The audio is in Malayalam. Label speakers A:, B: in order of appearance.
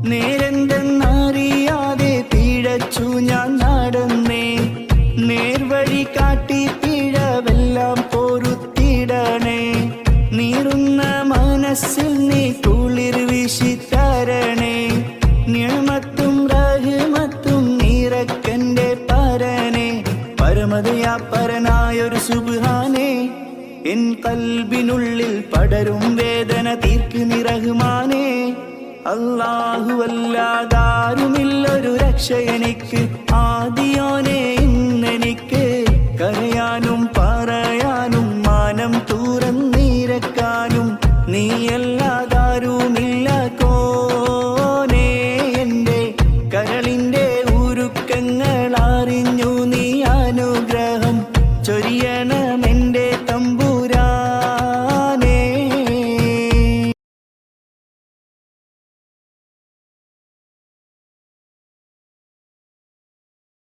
A: നേരെന്തെന്നറിയാതെ പിഴച്ചു ഞാൻ നടന്നേ. നേർവഴി കാട്ടി പിഴവെല്ലാം പൊറുത്തിടണേ. നീറുന്ന മനസ്സിൽ നീ കുളിർ വീശിത്തരണേ. നിയമത്തും റഹ്മത്തും നീറക്കന്റെ പരനെ. പരമതയാപരനായൊരു സുബാനെ എൻ കൽബിനുള്ളിൽ പടരും വേദന തീർക്ക് നിറഹ്മാനേ അല്ലാഹുവല്ലാതാരുമില്ലൊരു രക്ഷ എനിക്ക് ആദിയോനെ ഇന്നെനിക്ക് കരയാനും പറയാനും മാനം നീരക്കാനും നീയല്ലാതാരുമില്ല കോനെ. എന്റെ കരളിന്റെ ഉരുക്കങ്ങൾ അറിഞ്ഞു നീ അനുഗ്രഹം ചൊരിയണമെന്റെ